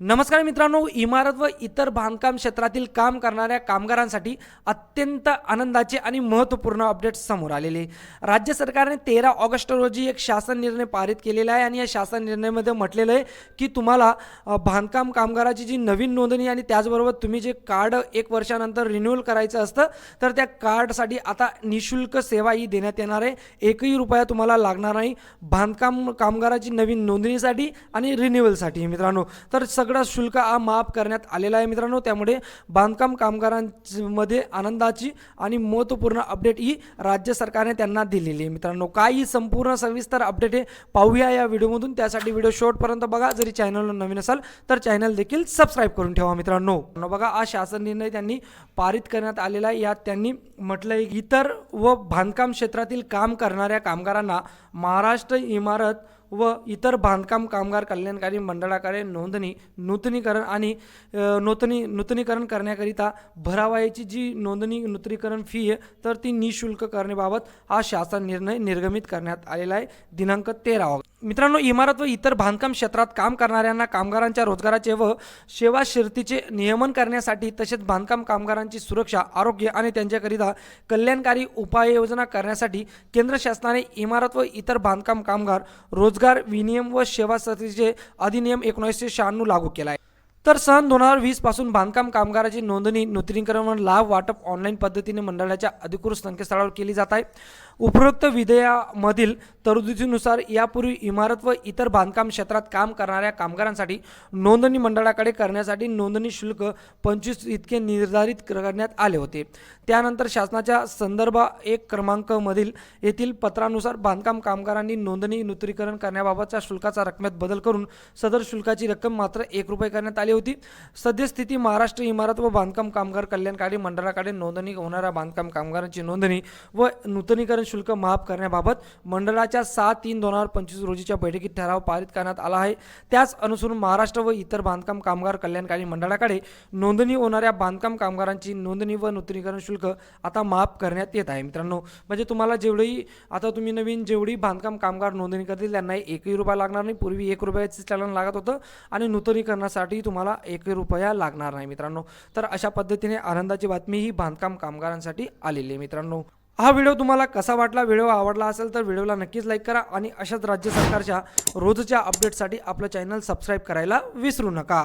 नमस्कार मित्रांनो इमारत व इतर बांधकाम क्षेत्रातील काम करणाऱ्या कामगारांसाठी अत्यंत आनंदाचे आणि महत्त्वपूर्ण अपडेट्स समोर आलेले. राज्य सरकारने तेरा ऑगस्ट रोजी एक शासन निर्णय पारित केलेला आहे आणि या शासन निर्णयामध्ये म्हटलेलं आहे की तुम्हाला बांधकाम कामगाराची जी नवीन नोंदणी आणि त्याचबरोबर तुम्ही जे कार्ड एक वर्षानंतर रिन्युअल करायचं असतं तर त्या कार्डसाठी आता निशुल्क सेवा ही देण्यात येणार आहे. एकही रुपया तुम्हाला लागणार नाही. बांधकाम कामगाराची नवीन नोंदणीसाठी आणि रिन्युअलसाठी मित्रांनो. तर सग सगळं शुल्क हा माफ करण्यात आलेला आहे मित्रांनो. त्यामुळे बांधकाम कामगारांमध्ये आनंदाची आणि महत्त्वपूर्ण अपडेट ही राज्य सरकारने त्यांना दिलेली आहे. मित्रांनो काय ही संपूर्ण सविस्तर अपडेट आहे पाहूया या व्हिडिओमधून. त्यासाठी व्हिडिओ शेवटपर्यंत बघा. जरी चॅनलवर नवीन असाल तर चॅनल देखील सबस्क्राईब करून ठेवा मित्रांनो. न बघा हा शासन निर्णय त्यांनी पारित करण्यात आलेला आहे. यात त्यांनी म्हटलं आहे इतर व बांधकाम क्षेत्रातील काम करणाऱ्या कामगारांना महाराष्ट्र इमारत व इतर बांधकाम कामगार कल्याणकारी मंडळाकडे नोंदणी नूतनीकरण आणि नूतनी नूतनीकरण करण्याकरिता भरावयाची जी नोंदणी नूतनीकरण फी आहे तर ती निशुल्क करण्याबाबत हा शासन निर्णय निर्गमित करण्यात आलेला आहे. दिनांक तेरा ऑगस्ट मित्रांनो इमारत व इतर बांधकाम क्षेत्रात काम करणाऱ्यांना कामगारांच्या रोजगाराचे व सेवा शिर्तीचे नियमन करण्यासाठी तसेच बांधकाम कामगारांची सुरक्षा आरोग्य आणि त्यांच्याकरिता कल्याणकारी उपाययोजना करण्यासाठी केंद्र शासनाने इमारत व इतर बांधकाम कामगार रोजगार विनियम व सेवा शर्तीचे अधिनियम एकोणीसशे शहाण्णव लागू केला आहे तर सन दोन हजार वीसपासून बांधकाम कामगाराची नोंदणी नूतनीकरण व लाभ वाटप ऑनलाईन पद्धतीने मंडळाच्या अधिकृत संकेतस्थळावर केली जात आहे. उपरोक्त विधेयामधील तरतुदीनुसार यापूर्वी इमारत व इतर बांधकाम क्षेत्रात काम करणाऱ्या कामगारांसाठी नोंदणी मंडळाकडे करण्यासाठी नोंदणी शुल्क पंचवीस इतके निर्धारित करण्यात आले होते. त्यानंतर शासनाच्या संदर्भ एक क्रमांकमधील येथील पत्रानुसार बांधकाम कामगारांनी नोंदणी नूतनीकरण करण्याबाबतच्या शुल्काचा रकमेत बदल करून सदर शुल्काची रक्कम मात्र एक रुपये करण्यात आली होती. सद्यस्थिती महाराष्ट्र इमारत व बांधकाम कामगार कल्याणकारी मंडळाकडे नोंदणी होणाऱ्या बांधकाम कामगारांची नोंदणी व नूतनीकरण शुल्क माफ करण्याबाबत मंडळाच्या सहा तीन दोन हजार पंचवीस रोजीच्या बैठकीत ठराव पारित करण्यात आला आहे. त्याच अनुसरून महाराष्ट्र व इतर बांधकाम कामगार कल्याणकारी मंडळाकडे नोंदणी होणाऱ्या बांधकाम कामगारांची नोंदणी व नूतनीकरण शुल्क आता माफ करण्यात येत आहे. मित्रांनो म्हणजे तुम्हाला जेवढी आता तुम्ही नवीन जेवढी बांधकाम कामगार नोंदणी करतील त्यांना एकही रुपया लागणार नाही. पूर्वी एक रुपयाचं चलन लागत होतं आणि नूतनीकरणासाठी तुम्हाला एकही रुपया लागणार नाही मित्रांनो. तर अशा पद्धतीने आनंदाची बातमी ही बांधकाम कामगारांसाठी आलेली आहे मित्रांनो. हा व्हिडिओ तुम्हाला कसा वाटला व्हिडिओ आवडला असेल तर व्हिडिओला नक्कीच लाईक करा आणि अशाच राज्य सरकारच्या रोजच्या अपडेटसाठी आपलं चॅनल सबस्क्राईब करायला विसरू नका.